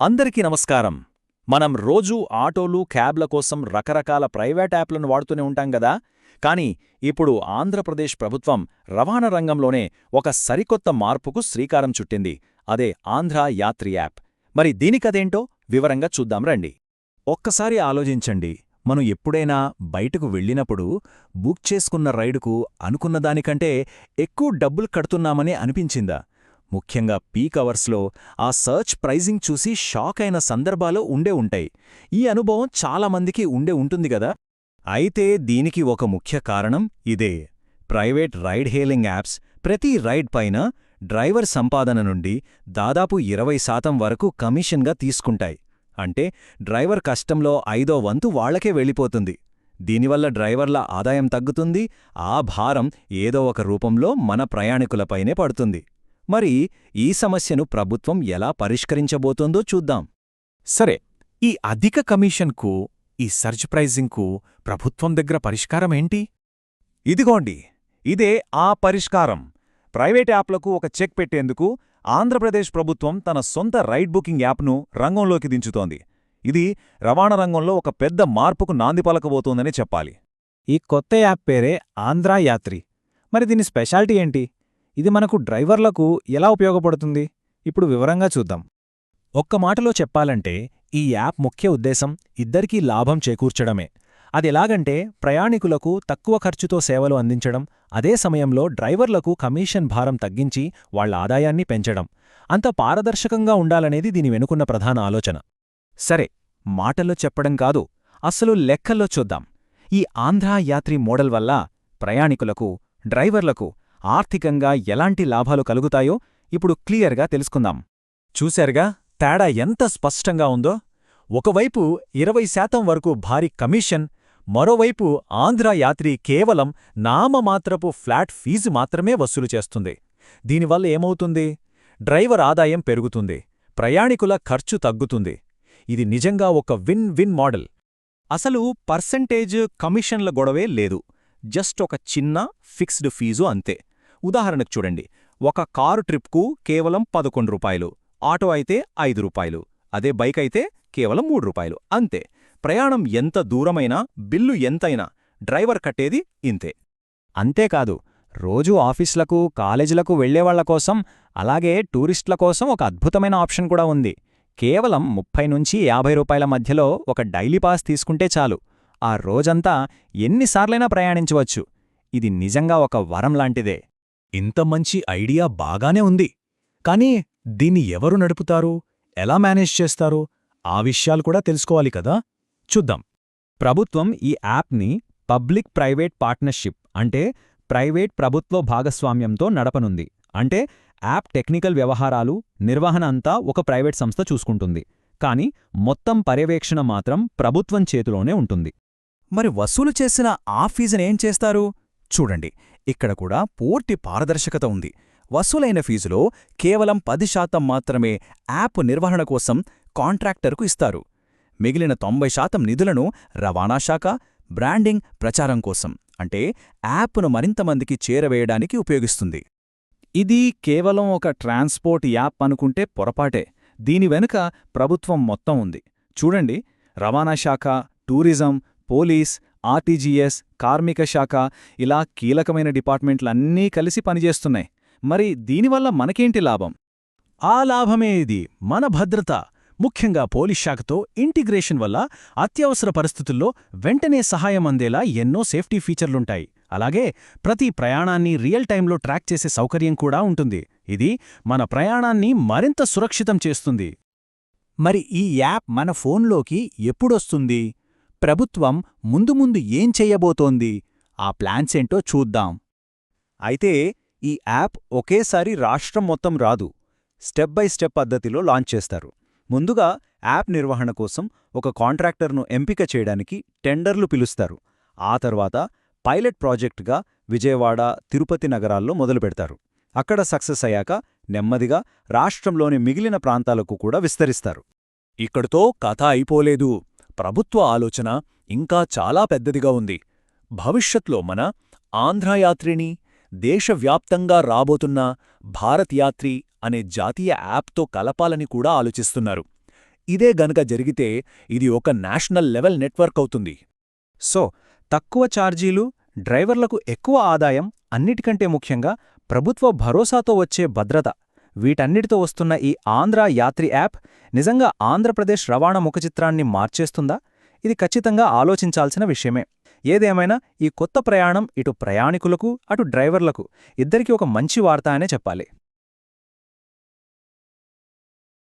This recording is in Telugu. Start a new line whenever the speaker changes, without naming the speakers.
అందరికీ నమస్కారం. మనం రోజూ ఆటోలు క్యాబ్ల కోసం రకరకాల ప్రైవేట్ యాప్లను వాడుతూనే ఉంటాం గదా. కానీ ఇప్పుడు ఆంధ్రప్రదేశ్ ప్రభుత్వం రవాణా రంగంలోనే ఒక సరికొత్త మార్పుకు శ్రీకారం చుట్టింది. అదే ఆంధ్ర యాత్రి యాప్. మరి దీనికదేంటో వివరంగా చూద్దాం రండి. ఒక్కసారి ఆలోచించండి. మనం ఎప్పుడైనా బయటకు వెళ్ళినప్పుడు బుక్ చేసుకున్న రైడుకు అనుకున్న దానికంటే ఎక్కువ డబ్బులు కడుతున్నామని అనిపించిందా? ముఖ్యంగా పీక్ అవర్స్లో ఆ సర్చ్ ప్రైజింగ్ చూసి షాక్ అయిన సందర్భాలు ఉండే ఉంటాయి. ఈ అనుభవం చాలామందికి ఉండే ఉంటుంది కదా? అయితే దీనికి ఒక ముఖ్య కారణం ఇదే. ప్రైవేట్ రైడ్ హేలింగ్ యాప్స్ ప్రతి రైడ్ పైన డ్రైవర్ సంపాదన నుండి దాదాపు ఇరవై శాతం వరకు కమిషన్గా తీసుకుంటాయి. అంటే డ్రైవర్ కష్టంలో ఐదో వంతు వాళ్ళకే వెళ్ళిపోతుంది. దీనివల్ల డ్రైవర్ల ఆదాయం తగ్గుతుంది ఆ భారం ఏదో ఒక రూపంలో మన ప్రయాణికులపైనే పడుతుంది. మరి ఈ సమస్యను ప్రభుత్వం ఎలా పరిష్కరించబోతోందో చూద్దాం.
సరే ఈ అధిక కమిషన్కు ఈ సర్చ్ ప్రైజింగ్కు ప్రభుత్వం దగ్గర పరిష్కారమేంటి
ఇదిగోండి ఇదే ఆ పరిష్కారం. ప్రైవేట్ యాప్లకు ఒక చెక్ పెట్టేందుకు ఆంధ్రప్రదేశ్ ప్రభుత్వం తన సొంత రైడ్ బుకింగ్ యాప్ను రంగంలోకి దించుతోంది. ఇది రవాణా రంగంలో ఒక పెద్ద మార్పుకు నాంది పలకబోతోందనే చెప్పాలి.
ఈ కొత్త యాప్ పేరే ఆంధ్రా యాత్రి. మరి దీని స్పెషాలిటీ ఏంటి? ఇది మనకు డ్రైవర్లకు ఎలా ఉపయోగపడుతుంది? ఇప్పుడు వివరంగా చూద్దాం. ఒక్క మాటలో చెప్పాలంటే ఈ యాప్ ముఖ్య ఉద్దేశం ఇద్దరికీ లాభం చేకూర్చడమే. అదెలాగంటే ప్రయాణికులకు తక్కువ ఖర్చుతో సేవలు అందించడం అదే సమయంలో డ్రైవర్లకు కమిషన్ భారం తగ్గించి వాళ్ళ ఆదాయాన్ని పెంచడం. అంత పారదర్శకంగా ఉండాలనేది దీని వెనుకున్న ప్రధాన ఆలోచన. సరే మాటల్లో చెప్పడం కాదు అసలు లెక్కల్లో చూద్దాం. ఈ ఆంధ్రా యాత్రి మోడల్ వల్ల ప్రయాణికులకు డ్రైవర్లకు ఆర్థికంగా ఎలాంటి లాభాలు కలుగుతాయో ఇప్పుడు క్లియర్గా తెలుసుకుందాం. చూశారుగా తేడా ఎంత స్పష్టంగా ఉందో. ఒకవైపు ఇరవై శాతం వరకు భారీ కమిషన్ మరోవైపు ఆంధ్ర యాత్రి కేవలం నామమాత్రపు ఫ్లాట్ ఫీజు మాత్రమే వసూలు చేస్తుంది. దీనివల్ల ఏమవుతుంది? డ్రైవర్ ఆదాయం పెరుగుతుంది ప్రయాణికుల ఖర్చు తగ్గుతుంది. ఇది నిజంగా ఒక విన్ విన్ మోడల్. అసలు పర్సెంటేజ్ కమిషన్ల గొడవే లేదు. జస్ట్ ఒక చిన్న ఫిక్స్డ్ ఫీజు అంతే. ఉదాహరణకు చూడండి ఒక కారు ట్రిప్కు కేవలం పదకొండు రూపాయలు ఆటో అయితే ఐదు రూపాయలు అదే బైక్ అయితే కేవలం మూడు రూపాయలు అంతే. ప్రయాణం ఎంత దూరమైనా బిల్లు ఎంతైనా డ్రైవర్ కట్టేది ఇంతే. అంతేకాదు రోజూ ఆఫీసులకు కాలేజీలకు వెళ్ళేవాళ్ళ కోసం అలాగే టూరిస్టుల కోసం ఒక అద్భుతమైన ఆప్షన్ కూడా ఉంది. కేవలం ముప్పై నుంచి యాభై రూపాయల మధ్యలో ఒక డైలీ పాస్ తీసుకుంటే చాలు. ఆ రోజంతా ఎన్నిసార్లైనా ప్రయాణించవచ్చు. ఇది నిజంగా ఒక వరం లాంటిదే. ఇంత మంచి ఐడియా బాగానే ఉంది. కానీ దీన్ని ఎవరు నడుపుతారు? ఎలా మేనేజ్ చేస్తారు? ఆ విషయాలు కూడా తెలుసుకోవాలి కదా? చూద్దాం. ప్రభుత్వం ఈ యాప్ని పబ్లిక్ ప్రైవేట్ పార్ట్నర్షిప్ అంటే ప్రైవేట్ ప్రభుత్వ భాగస్వామ్యంతో నడపనుంది. అంటే యాప్ టెక్నికల్ వ్యవహారాలు నిర్వహణ అంతా ఒక ప్రైవేట్ సంస్థ చూసుకుంటుంది. కాని మొత్తం పర్యవేక్షణ మాత్రం ప్రభుత్వం చేతిలోనే ఉంటుంది. మరి వసూలు చేసిన ఆ ఫీజునేం చేస్తారు? చూడండి. ఇక్కడ కూడా పూర్తి పారదర్శకత ఉంది. వసూలైన ఫీజులో కేవలం పది శాతం మాత్రమే యాప్ నిర్వహణ కోసం కాంట్రాక్టర్కు ఇస్తారు. మిగిలిన తొంభై శాతం నిధులను రవాణా శాఖ బ్రాండింగ్ ప్రచారం కోసం అంటే యాప్ను మరింతమందికి చేరవేయడానికి ఉపయోగిస్తుంది. ఇది కేవలం ఒక ట్రాన్స్పోర్ట్ యాప్ అనుకుంటే పొరపాటే. దీని వెనుక ప్రభుత్వం మొత్తం ఉంది. చూడండి. రవాణా శాఖ టూరిజం పోలీస్ ఆర్టీజీఎస్ కార్మిక శాఖ ఇలా కీలకమైన డిపార్ట్మెంట్లన్నీ కలిసి పనిచేస్తున్నాయి. మరి దీనివల్ల మనకేంటి లాభం? ఆ లాభమే ఇది. మన భద్రత. ముఖ్యంగా పోలీస్ శాఖతో ఇంటిగ్రేషన్ వల్ల అత్యవసర పరిస్థితుల్లో వెంటనే సహాయం అందేలా ఎన్నో సేఫ్టీ ఫీచర్లుంటాయి. అలాగే ప్రతి ప్రయాణాన్ని రియల్ టైంలో ట్రాక్ చేసే సౌకర్యం కూడా ఉంటుంది. ఇది మన ప్రయాణాన్ని మరింత సురక్షితం చేస్తుంది. మరి ఈ యాప్ మన ఫోన్లోకి ఎప్పుడొస్తుంది? ప్రభుత్వం ముందు ముందు ఏం చెయ్యబోతోంది ఆ ప్లాన్సేంటో చూద్దాం. అయితే ఈ యాప్ ఒకేసారి రాష్ట్రం మొత్తం రాదు. స్టెప్ బై స్టెప్ పద్ధతిలో లాంచ్ చేస్తారు. ముందుగా యాప్ నిర్వహణ కోసం ఒక కాంట్రాక్టర్ను ఎంపిక చేయడానికి టెండర్లు పిలుస్తారు. ఆ తర్వాత పైలట్ ప్రాజెక్టుగా విజయవాడ తిరుపతి నగరాల్లో మొదలుపెడతారు అక్కడ సక్సెస్ అయ్యాక నెమ్మదిగా రాష్ట్రంలోని మిగిలిన ప్రాంతాలకు కూడా విస్తరిస్తారు. ఇక్కడితో కథ అయిపోలేదు. ప్రభుత్వ ఆలోచన ఇంకా చాలా పెద్దదిగా ఉంది. భవిష్యత్లో మన ఆంధ్రయాత్రిని దేశవ్యాప్తంగా రాబోతున్న భారత్ యాత్రి అనే జాతీయ యాప్తో కలపాలని కూడా ఆలోచిస్తున్నారు.
ఇదే గనక జరిగితే ఇది ఒక నేషనల్ లెవెల్ నెట్వర్క్ అవుతుంది.
సో తక్కువ ఛార్జీలు డ్రైవర్లకు ఎక్కువ ఆదాయం అన్నిటికంటే ముఖ్యంగా ప్రభుత్వ భరోసాతో వచ్చే భద్రత. వీటన్నిటితో వస్తున్న ఈ ఆంధ్ర యాత్రి యాప్ నిజంగా ఆంధ్రప్రదేశ్ రవాణా ముఖచిత్రాన్ని మార్చేస్తుందా? ఇది ఖచ్చితంగా ఆలోచించాల్సిన విషయమే. ఏదేమైనా ఈ కొత్త ప్రయాణం ఇటు ప్రయాణికులకు అటు డ్రైవర్లకు ఇద్దరికీ ఒక మంచి వార్త అనే చెప్పాలి.